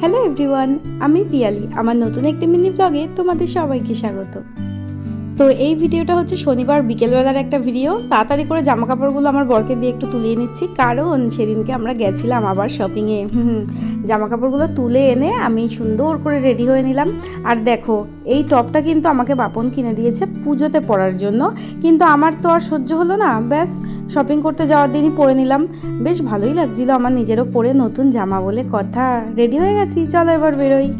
Hello everyone আমি পিয়ালি আমার নতুন একটি মিনি ব্লগে তোমাদের সবাইকে স্বাগত। তো এই ভিডিওটা হচ্ছে শনিবার বিকেলবেলার একটা ভিডিও। তাড়াতাড়ি করে জামা কাপড়গুলো আমার বরকে দিয়ে একটু তুলিয়ে নিচ্ছি। কারণ সেদিনকে আমরা গেছিলাম আবার শপিংয়ে হুম জামা কাপড়গুলো তুলে এনে আমি সুন্দর করে রেডি হয়ে নিলাম। আর দেখো, এই টপটা কিন্তু আমাকে বাপন কিনে দিয়েছে পুজোতে পরার জন্য। কিন্তু আমার তো আর সহ্য হলো না। ব্যাস শপিং করতে যাওয়ার দিনই পরে নিলাম। বেশ ভালোই লাগছিল আমার নিজেরও পরে নতুন জামা বলে কথা। রেডি হয়ে গেছি। চলো এবার বেরোই।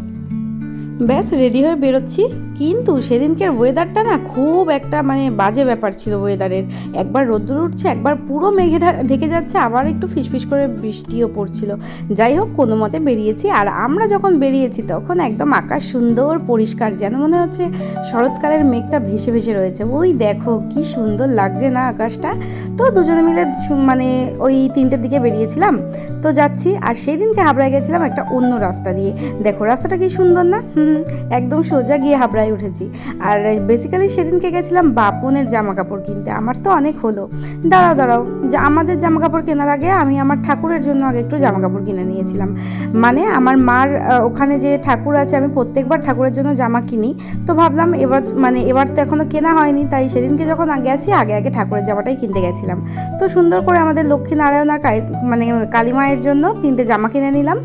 ব্যাস রেডি হয়ে বেরোচ্ছি। কিন্তু সেদিনকের ওয়েদারটা না খুব একটা মানে বাজে ব্যাপার ছিল ওয়েদারের একবার রোদ্দুর উঠছে, একবার পুরো মেঘে ঢেকে যাচ্ছে, আবার একটু ফিসফিস করে বৃষ্টিও পড়ছিল। যাই হোক, কোনো মতে বেরিয়েছি। আর আমরা যখন বেরিয়েছি, তখন একদম আকাশ সুন্দর, পরিষ্কার, যেন মনে হচ্ছে শরৎকালের মেঘটা ভেসে ভেসে রয়েছে। ওই দেখো, কি সুন্দর লাগছে না আকাশটা। তো দুজনে মিলে মানে ওই তিনটের দিকে বেরিয়েছিলাম। তো যাচ্ছি, আর সেই দিনকে হাবড়ায় গেছিলাম একটা অন্য রাস্তা দিয়ে। দেখো, রাস্তাটা কি সুন্দর না? একদম সোজা গিয়ে হাবড়ায় উঠেছি। আর বেসিক্যালি সেদিনকে গেছিলাম বাপনের জামা কাপড় কিনতে। আমার তো অনেক হলো। দাঁড়াও দাঁড়াও। আমাদের জামা কাপড় কেনার আগে আমি আমার ঠাকুরের জন্য আগে একটু জামা কাপড় কিনে নিয়েছিলাম। মানে আমার মার ওখানে যে ঠাকুর আছে, আমি প্রত্যেকবার ঠাকুরের জন্য জামা কিনি। তো ভাবলাম এবার মানে এবার তো এখনও কেনা হয়নি। তাই সেদিনকে যখন গেছি, আগে আগে ঠাকুরের জামাটাই কিনতে গেছিলাম। তো সুন্দর করে আমাদের লক্ষ্মীনারায়ণ আর মানে কালী মায়ের জন্য তিনটে জামা কিনে নিলাম।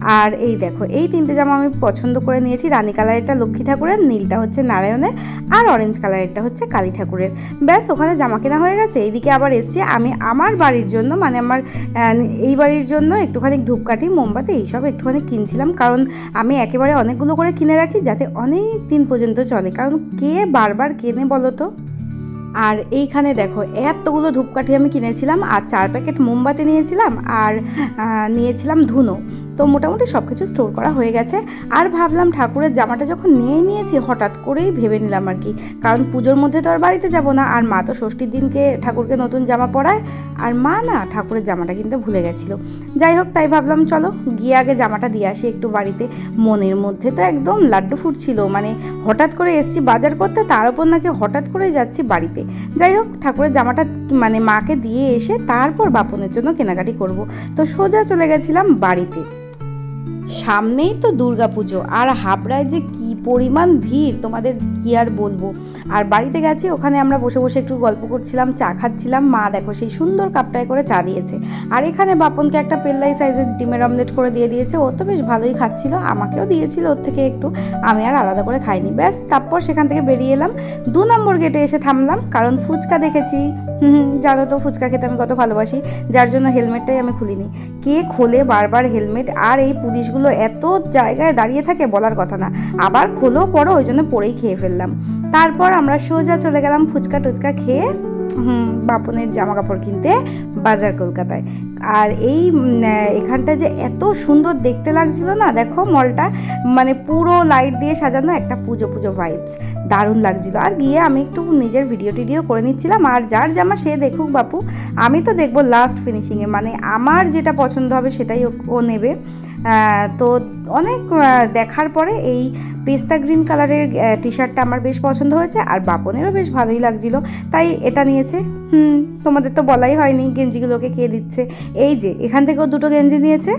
আর এই দেখো, এই তিনটে জামা আমি পছন্দ করে নিয়েছি। রানী কালারেরটা, লক্ষ্মী ঠাকুরের, নীলটা হচ্ছে নারায়ণের, আর অরেঞ্জ কালারেরটা হচ্ছে কালী ঠাকুরের। ব্যাস, ওখানে জামা কেনা হয়ে গেছে। এইদিকে আবার এসছি। আমি আমার বাড়ির জন্য মানে আমার এই বাড়ির জন্য একটুখানি ধূপকাঠি, মোমবাতি, এইসব একটুখানি কিনছিলাম। কারণ আমি একেবারে অনেকগুলো করে কিনে রাখি যাতে অনেক দিন পর্যন্ত চলে। কারণ কে বারবার কেনে বলো তো? আর এইখানে দেখো, এতগুলো ধূপকাঠি আমি কিনেছিলাম। আর চার প্যাকেট মোমবাতি নিয়েছিলাম। আর নিয়েছিলাম ধুনো। তো মোটামুটি সব কিছু স্টোর করা হয়ে গেছে। আর ভাবলাম ঠাকুরের জামাটা যখন নিয়ে নিয়েছি, হঠাৎ করেই ভেবে নিলাম আর কি। কারণ পুজোর মধ্যে তো আর বাড়িতে যাব না। আর মা তো ষষ্ঠীর দিনকে ঠাকুরকে নতুন জামা পরায়। আর মা না ঠাকুরের জামাটা কিন্তু ভুলে গেছিল। যাই হোক, তাই ভাবলাম চলো গিয়ে আগে জামাটা দিয়ে আসি একটু বাড়িতে। মনের মধ্যে তো একদম লাড্ডু ফুটছিল। মানে হঠাৎ করে এসছি বাজার করতে, তার উপর নাকি হঠাৎ করেই যাচ্ছি বাড়িতে। যাই হোক, ঠাকুরের জামাটা মানে মাকে দিয়ে এসে তারপর বাপনের জন্য কেনাকাটি করব। তো সোজা চলে গেছিলাম বাড়িতে। সামনেই তো দুর্গাপুজো। আর হাবড়ায় যে কি পরিমাণ ভিড় তোমাদের কি আর বলব? আর বাড়িতে গেছি, ওখানে আমরা বসে বসে একটু গল্প করছিলাম, চা খাচ্ছিলাম। মা দেখো সেই সুন্দর কাপটায় করে চা দিয়েছে। আর এখানে বাপনকে একটা পেল্লাই সাইজের ডিমের অমলেট করে দিয়ে দিয়েছে। ও তো বেশ ভালোই খাচ্ছিল, আমাকেও দিয়েছিল ওর থেকে একটু। আমি আর আলাদা করে খাইনি। ব্যাস, তারপর সেখান থেকে বেরিয়ে এলাম। দু নম্বর গেটে এসে থামলাম, কারণ ফুচকা দেখেছি। জানো তো ফুচকা খেতে আমি কত ভালোবাসি, যার জন্য হেলমেটটাই আমি খুলিনি। কে খোলে বারবার হেলমেট? আর এই পুলিশগুলো এত জায়গায় দাঁড়িয়ে থাকে বলার কথা না। আবার খোলো পড়ো ওই জন্য পরেই খেয়ে ফেললাম। তারপর আমরা সোজা চলে গেলাম ফুচকা টুচকা খেয়ে বাপনের জামা কাপড় কিনতে বাজার কলকাতায়। আর এই এখানটা যে এত সুন্দর দেখতে লাগছিল না? দেখো মলটা মানে পুরো লাইট দিয়ে সাজানো একটা পুজো পুজো ভাইবস দারুণ লাগছিল। আর গিয়ে আমি একটু নিজের ভিডিও টিডিও করে নিচ্ছিলাম। আর যার জামা সে দেখুক বাপু, আমি তো দেখব লাস্ট ফিনিশিংয়ে মানে আমার যেটা পছন্দ হবে সেটাই ও- নেবে। তো অনেক দেখার পরে এই পেস্তা গ্রিন কালারের টি শার্টটা আমার বেশ পছন্দ হয়েছে। আর বাপনেরও বেশ ভালোই লাগছিল। তাই এটা নিয়েছে। হুম, তোমাদের তো বলাই হয়নি। গেঞ্জিগুলোকে কে দিচ্ছে? এই যে, এখান থেকেও দুটো গেঞ্জি নিয়েছে।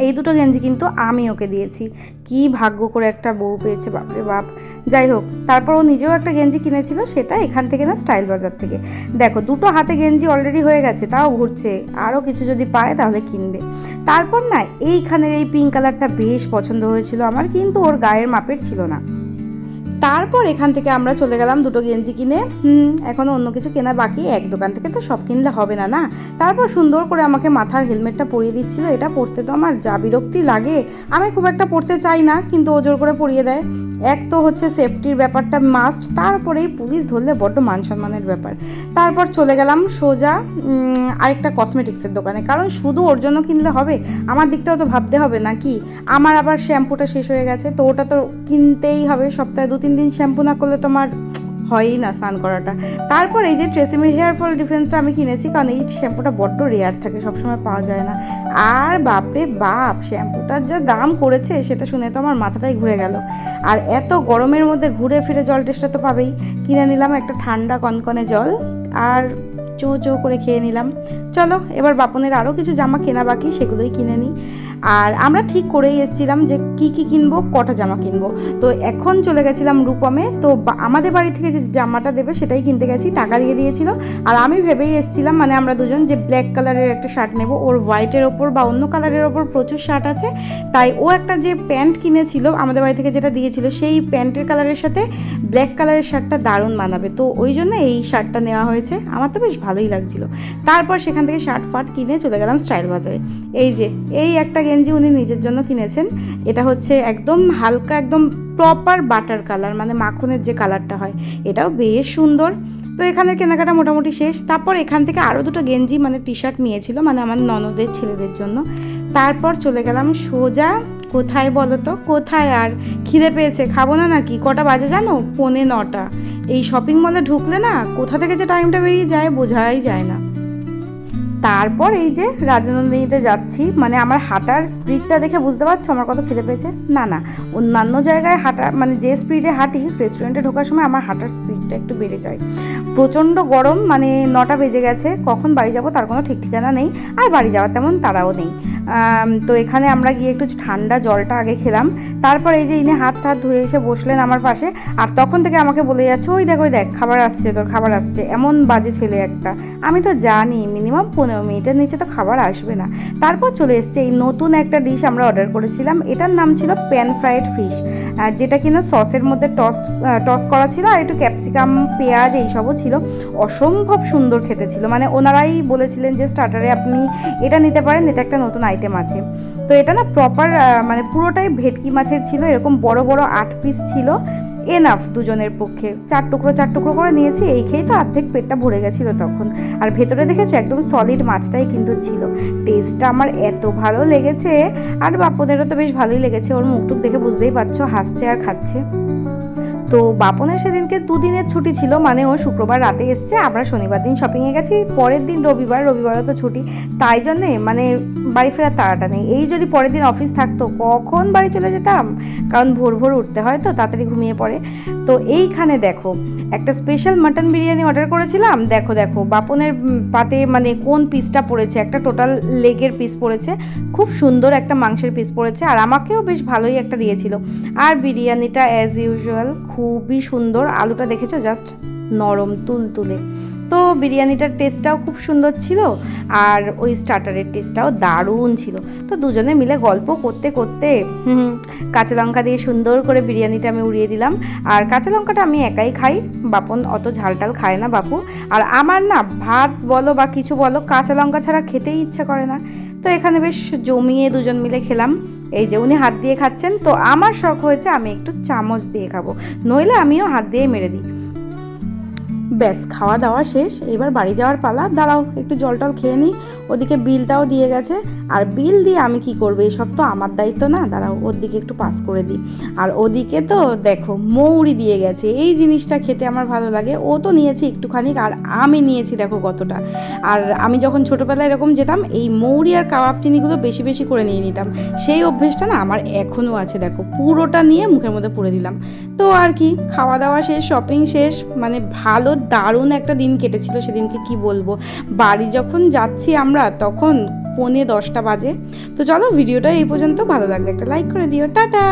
এই দুটো গেঞ্জি কিন্তু আমি ওকে দিয়েছি। কি ভাগ্য করে একটা বউ পেয়েছে, বাপরে বাপ। যাই হোক, তারপর ও নিজেও একটা গেঞ্জি কিনেছিল, সেটা এখান থেকে না স্টাইল বাজার থেকে। দেখো, দুটো হাতে গেঞ্জি অলরেডি হয়ে গেছে, তাও ঘুরছে। আরও কিছু যদি পায় তাহলে কিনবে। তারপর না, এইখানের এই পিঙ্ক কালারটা বেশ পছন্দ হয়েছিল আমার, কিন্তু ওর গায়ের মাপের ছিল না। তারপর এখান থেকে আমরা চলে গেলাম দুটো গেঞ্জি কিনে। হুম এখনও অন্য কিছু কেনা বাকি। এক দোকান থেকে তো সব কিনলে হবে না না? তারপর সুন্দর করে আমাকে মাথার হেলমেটটা পরিয়ে দিচ্ছিল। এটা পরতে তো আমার যা বিরক্তি লাগে। আমি খুব একটা পরতে চাই না, কিন্তু ও জোর করে পরিয়ে দেয়। এক তো হচ্ছে সেফটির ব্যাপারটা মাস্ট তারপরেই পুলিশ ধরলে বড্ড মান সম্মানের ব্যাপার। তারপর চলে গেলাম সোজা আরেকটা কসমেটিক্সের দোকানে। কারণ শুধু ওর জন্য কিনলে হবে? আমার দিকটাও তো ভাবতে হবে না কি আমার আবার শ্যাম্পুটা শেষ হয়ে গেছে, তো ওটা তো কিনতেই হবে। সপ্তাহে দু তিন দিন শ্যাম্পু না করলে তোমার হয়ই না স্নান করাটা। তারপর এই যে ট্রেসিমি হেয়ার ফল ডিফেন্সটা আমি কিনেছি, কারণ এই শ্যাম্পুটা বড্ড রেয়ার থাকে, সবসময় পাওয়া যায় না। আর বাপরে বাপ, শ্যাম্পুটার যা দাম করেছে সেটা শুনে তো আমার মাথাটাই ঘুরে গেল। আর এত গরমের মধ্যে ঘুরে ফিরে জল টেস্টটা তো পাবেই। কিনে নিলাম একটা ঠান্ডা কনকনে জল, আর চো চো করে খেয়ে নিলাম। চলো, এবার বাপনের আরও কিছু জামা কেনা বাকি, সেগুলোই কিনে নিই। আর আমরা ঠিক করেই এসেছিলাম যে কি কি কিনবো, কটা জামা কিনবো। তো এখন চলে গেছিলাম রূপমে, তো আমাদের বাড়ি থেকে যে জামাটা দেবে, সেটাই কিনতে গেছি, টাকা দিয়ে দিয়েছিল। আর আমি ভেবেই এসেছিলাম মানে আমরা দুজন যে ব্ল্যাক কালারের একটা শার্ট নেব, ওর হোয়াইটের ওপর বা অন্য কালারের ওপর প্রচুর শার্ট আছে। তাই ও একটা যে প্যান্ট কিনেছিল, আমাদের বাড়ি থেকে যেটা দিয়েছিল, সেই প্যান্টের কালারের সাথে ব্ল্যাক কালারের শার্টটা দারুণ মানাবে। তো ওই জন্য এই শার্টটা নেওয়া হয়েছে। আমার তো বেশ ভালোই লাগছিল। তারপর সেখান থেকে শার্ট ফাট কিনে চলে গেলাম স্টাইল বাজারে। এই যে, এই একটা গেঞ্জি উনি নিজের জন্য কিনেছেন। এটা হচ্ছে একদম হালকা, একদম প্রপার বাটার কালার মানে মাখনের যে কালারটা হয়, এটাও বেশ সুন্দর। তো এখানের কেনাকাটা মোটামুটি শেষ। তারপর এখান থেকে আরও দুটো গেঞ্জি মানে টি শার্ট নিয়েছিল মানে আমার ননদের ছেলেদের জন্য। তারপর চলে গেলাম সোজা, কোথায় বলো তো? কোথায় আর খিদে পেয়েছে? খাব না নাকি? কটা বাজে জানো? পৌনে নটা। এই শপিং মলে ঢুকলে না, কোথা থেকে যে টাইমটা বেরিয়ে যায়, বোঝাই যায় না। তারপর এই যে রাজনন্দিনীতে যাচ্ছি মানে আমার হাঁটার স্পিডটা দেখে বুঝতে পারছ? আমার কত খেতে পেয়েছে? না না। অন্যান্য জায়গায় হাঁটা মানে যে স্পিডে হাঁটি রেস্টুরেন্টে ঢোকার সময় আমার হাঁটার স্পিডটা একটু বেড়ে যায়। প্রচণ্ড গরম মানে নটা বেজে গেছে, কখন বাড়ি যাব তার কোনো ঠিক ঠিকানা নেই, আর বাড়ি যাওয়ার তেমন তারাও নেই। তো এখানে আমরা গিয়ে একটু ঠান্ডা জলটা আগে খেলাম। তারপর এই যে ইনি হাত হাত ধুয়ে এসে বসলেন আমার পাশে, আর তখন থেকে আমাকে বলে যাচ্ছে, ওই দেখ ওই দেখ, খাবার আসছে তোর, খাবার আসছে। এমন বাজে ছেলে একটা। আমি তো জানি মিনিমাম পনেরো মিনিটের নিচে তো খাবার আসবে না। তারপর চলে এসছে এই নতুন একটা ডিশ আমরা অর্ডার করেছিলাম। এটার নাম ছিল প্যান ফ্রাইড ফিশ যেটা কিনা সসের মধ্যে টস টস করা ছিল, আর একটু ক্যাপসিকাম পেঁয়াজ এইসবও ছিল। অসম্ভব সুন্দর খেতে ছিল। মানে ওনারাই বলেছিলেন যে স্টার্টারে আপনি এটা নিতে পারেন, এটা একটা নতুন আইটেম আছে। তো এটা না প্রপার মানে পুরোটাই ভেটকি মাছের ছিল, এরকম বড় বড় আট পিস ছিল। এনাফ দুজনের পক্ষে। চার টুকরো চার টুকরো করে নিয়েছি, এই খেয়েই তো অর্ধেক পেটটা ভরে গেছিল তখন। আর ভেতরে দেখেছ, একদম সলিড মাছটাই কিন্তু ছিল। টেস্টটা আমার এত ভালো লেগেছে, আর বাপনেরও তো বেশ ভালোই লেগেছে। ওর মুখটুক দেখে বুঝতেই পারছ, হাসছে আর খাচ্ছে। তো বাপনের সেদিনকে দুদিনের ছুটি ছিল মানে ও শুক্রবার রাতে এসছে, আমরা শনিবার দিন শপিংয়ে গেছি, পরের দিন রবিবার, রবিবারও তো ছুটি, তাই জন্যে মানে বাড়ি ফেরার তাড়াটা নেই। এই যদি পরের দিন অফিস থাকতো, কখন বাড়ি চলে যেতাম? কারণ ভোর ভোর উঠতে হয় তো, তাড়াতাড়ি ঘুমিয়ে পড়ে। তো এইখানে দেখো, একটা স্পেশাল মাটন বিরিয়ানি অর্ডার করেছিলাম, দেখো দেখো, বাপনের পাতে মানে কোন পিসটা পড়েছে, একটা টোটাল লেগের পিস পড়েছে, খুব সুন্দর একটা মাংসের পিস পড়েছে, আর আমাকেও বেশ ভালোই একটা দিয়েছিল। আর বিরিয়ানিটা অ্যাজ ইউজুয়াল খুবই সুন্দর। আলুটা দেখেছ? জাস্ট নরম, তুলতুলে। তো বিরিয়ানিটার টেস্টটাও খুব সুন্দর ছিল আর ওই স্টার্টারের টেস্টটাও দারুণ ছিল। তো দুজনে মিলে গল্প করতে করতে কাঁচা লঙ্কা দিয়ে সুন্দর করে বিরিয়ানিটা আমি উড়িয়ে দিলাম। আর কাঁচা লঙ্কাটা আমি একাই খাই। বাপন অত ঝাল টাল খায় না বাপু। আর আমার না, ভাত বলো বা কিছু বলো, কাঁচা লঙ্কা ছাড়া খেতেই ইচ্ছা করে না। তো এখানে বেশ জমিয়ে দুজন মিলে খেলাম। এই যে উনি হাত দিয়ে খাচ্ছেন, তো আমার শখ হয়েছে আমি একটু চামচ দিয়ে খাব। নইলে আমিও হাত দিয়ে মেরে দিই। ব্যাস, খাওয়া দাওয়া শেষ। এবার বাড়ি যাওয়ার পালা। দাঁড়াও, একটু জল টল খেয়ে নিই। ওদিকে বিলটাও দিয়ে গেছে। আর বিল দিয়ে আমি কি করব? এসব তো আমার দায়িত্ব না। দাঁড়াও, ওর দিকে একটু পাস করে দিই। আর ওদিকে তো দেখো, মৌরি দিয়ে গেছে। এই জিনিসটা খেতে আমার ভালো লাগে। ও তো নিয়েছে একটুখানি, আর আমি নিয়েছি দেখো কতটা। আর আমি যখন ছোটোবেলায় এরকম যেতাম, এই মৌরি আর কাবাব চিনিগুলো বেশি বেশি করে নিয়ে নিতাম। সেই অভ্যেসটা না আমার এখনও আছে দেখো। পুরোটা নিয়ে মুখের মধ্যে পুরে দিলাম। তো আর কি খাওয়া দাওয়া শেষ শপিং শেষ মানে ভালো দারুণ একটা দিন কেটেছিল সেদিনকে কি বলব? বাড়ি যখন যাচ্ছি আমরা তখন পৌনে দশটা বাজে। তো চলো ভিডিওটা এই পর্যন্ত। ভালো লাগলে একটা লাইক করে দিও। টাটা!